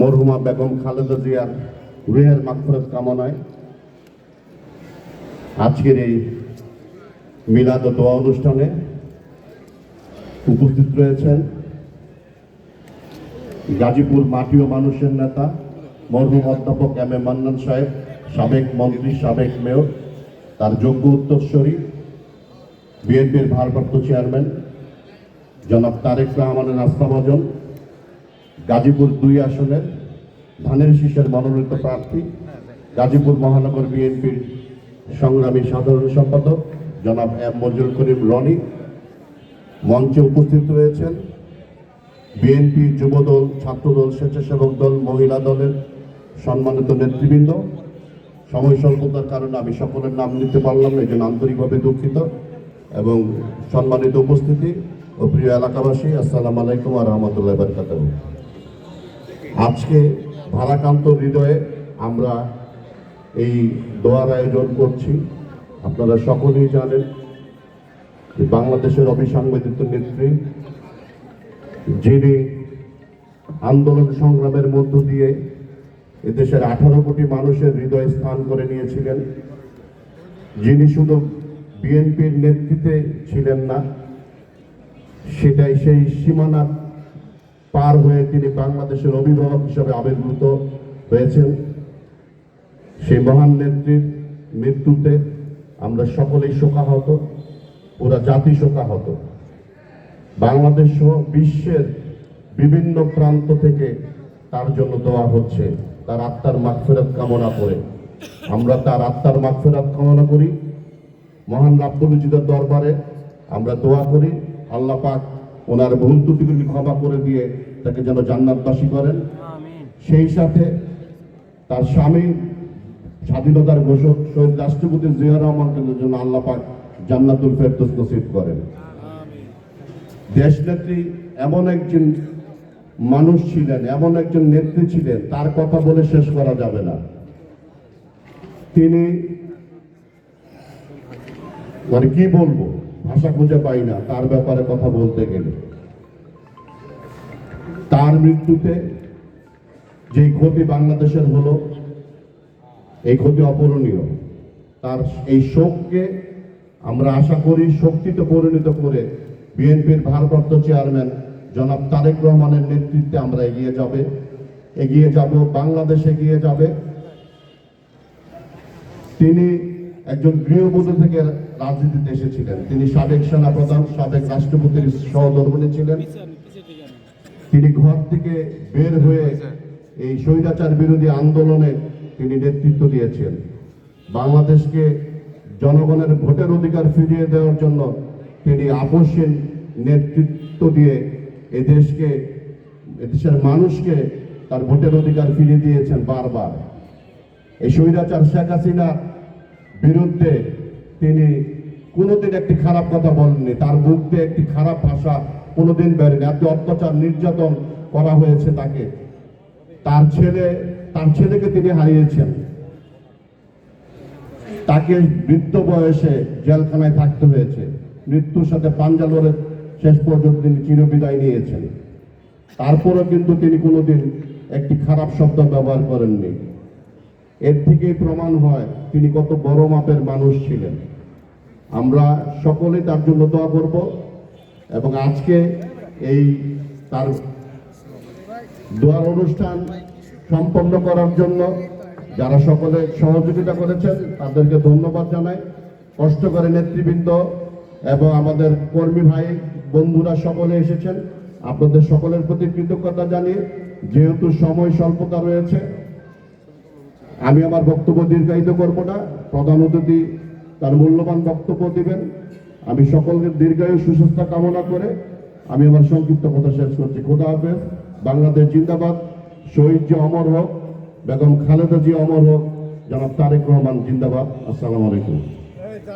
মরহুমা বেগম খালেদা জিয়ার রুহের মাগফিরাত কামনায় আজকের এই মিলাদ দোয়া অনুষ্ঠানে উপস্থিত রয়েছেন গাজীপুর মাটি ও মানুষের নেতা, মরহুম অধ্যাপক এম এ মান্নান সাহেব, সাবেক মন্ত্রী, সাবেক মেয়র, তার যোগ্য উত্তরস্বরী বিএনপির ভারপ্রাপ্ত চেয়ারম্যান, জনাব তারেক রহমানের আস্থাভাজন গাজীপুর দুই আসনের ধানের শীষের মনোনীত প্রার্থী, গাজীপুর মহানগর বিএনপির সংগ্রামী সাধারণ সম্পাদক জনাব এম মজুর করিম রনি মঞ্চে উপস্থিত রয়েছেন। বিএনপি যুবদল, ছাত্রদল, স্বেচ্ছাসেবক দল, মহিলা দলের সম্মানিত নেতৃবৃন্দ। সময় স্বল্পতার কারণে আমি সকলের নাম নিতে পারলাম না এই আন্তরিকভাবে দুঃখিত এবং সম্মানিত উপস্থিতি। ও প্রিয় এলাকাবাসী, আসসালামু আলাইকুম আর রহমতুল্লাহ বরকাত আজকে ভারাকান্ত হৃদয়ে আমরা এই দোয়ার আয়োজন করছি। আপনারা সকলেই জানেন বাংলাদেশের অবিসাংবাদিত নেত্রী, যিনি আন্দোলন সংগ্রামের মধ্য দিয়ে এদেশের আঠারো কোটি মানুষের হৃদয় স্থান করে নিয়েছিলেন, যিনি শুধু বিএনপির নেতৃত্বে ছিলেন না, সেটাই সেই সীমানা পার হয়ে তিনি বাংলাদেশের অভিভাবক হিসাবে আবির্ভূত হয়েছেন। সেই মহান নেত্রীর মৃত্যুতে আমরা সকলেই শোকাহত, পুরা জাতি শোকাহত। বাংলাদেশ সহ বিশ্বের বিভিন্ন প্রান্ত থেকে তার জন্য দেওয়া হচ্ছে, তার আত্মার মাগফেরাত কামনা করে। আমরা তার আত্মার মাগফেরাত কামনা করি। মহান রাব্বুল দরবারে আমরা দোয়া করি, আল্লাহ পাক ওনার ভুল ত্রুটিগুলি ক্ষমা করে দিয়ে তাকে যেন জান্নাতবাসী করেন। সেই সাথে তার স্বামী স্বাধীনতার ঘোষক শহীদ রাষ্ট্রপতি জিয়া রহমানকে জন্য আল্লাহ পাক জান্নাতুল ফেরদৌস নসিব করেন। দেশনেত্রী এমন একজন মানুষ ছিলেন এমন একজন নেত্রী ছিলেন তার কথা বলে শেষ করা যাবে না। তিনি মানে কি বলব? ভাষা খুঁজে পাই না, তার ব্যাপারে কথা বলতে গেলে। তার মৃত্যুতে যে ক্ষতি বাংলাদেশের হলো, এই ক্ষতি অপূরণীয়। তার এই শোককে আমরা আশা করি শক্তিতে পরিণত করে বিএনপির ভারপ্রাপ্ত চেয়ারম্যান জনাব তারেক রহমানের নেতৃত্বে আমরা এগিয়ে যাবে। এগিয়ে যাব, বাংলাদেশ এগিয়ে যাবে। তিনি একজন গৃহবধূ থেকে রাজনীতিতে এসেছিলেন। তিনি সাবেক সেনাপ্রধান, সাবেক রাষ্ট্রপতির সহধর্মিণী ছিলেন। তিনি ঘর থেকে বের হয়ে এই স্বৈরাচার বিরোধী আন্দোলনে তিনি নেতৃত্ব দিয়েছেন। বাংলাদেশকে জনগণের ভোটের অধিকার ফিরিয়ে দেওয়ার জন্য তিনি আপসীন নেতৃত্ব দিয়ে এদেশকে এদেশের মানুষকে তার ভোটের অধিকার ফিরিয়ে দিয়েছেন বারবার। এই স্বৈরাচার শেখ হাসিনার বিরুদ্ধে তিনি কোনোদিন একটি খারাপ কথা বলেননি। তার মুখ একটি খারাপ ভাষা কোনোদিন বেরেনি এত অত্যাচার, নির্যাতন করা হয়েছে তাকে। তার ছেলে, তার ছেলেকে তিনি হারিয়েছেন। তাকে বৃদ্ধ বয়সে জেলখানায় থাকতে হয়েছে। মৃত্যুর সাথে পাঞ্জা শেষ পর্যন্ত তিনি চিরবিদায় নিয়েছেন। তারপরেও কিন্তু তিনি কোনোদিন একটি খারাপ শব্দ ব্যবহার করেননি। এর থেকেই প্রমাণ হয় তিনি কত বড় মাপের মানুষ ছিলেন। আমরা সকলেই তার জন্য দোয়া করব এবং আজকে এই তার দোয়ার অনুষ্ঠান সম্পন্ন করার জন্য যারা সকলে সহযোগিতা করেছেন, তাদেরকে ধন্যবাদ জানাই। কষ্ট করে নেতৃবৃন্দ এবং আমাদের কর্মী ভাই, বন্ধুরা সকলে এসেছেন। আপনাদের সকলের প্রতি কৃতজ্ঞতা জানিয়ে, যেহেতু সময় স্বল্পতা রয়েছে আমি আমার বক্তব্য দীর্ঘায়িত করব না। প্রধান অতিথি তার মূল্যবান বক্তব্য দিবেন। আমি সকলকে দীর্ঘায়ু সুস্বাস্থ্য কামনা করে আমি আমার সংক্ষিপ্ত কথা শেষ করছি। খোদা হাফেজ। বাংলাদেশ জিন্দাবাদ। শহীদ জি অমর হোক, বেগম খালেদা জি অমর হোক, জনাব তারেক রহমান জিন্দাবাদ। আসসালামু আলাইকুম।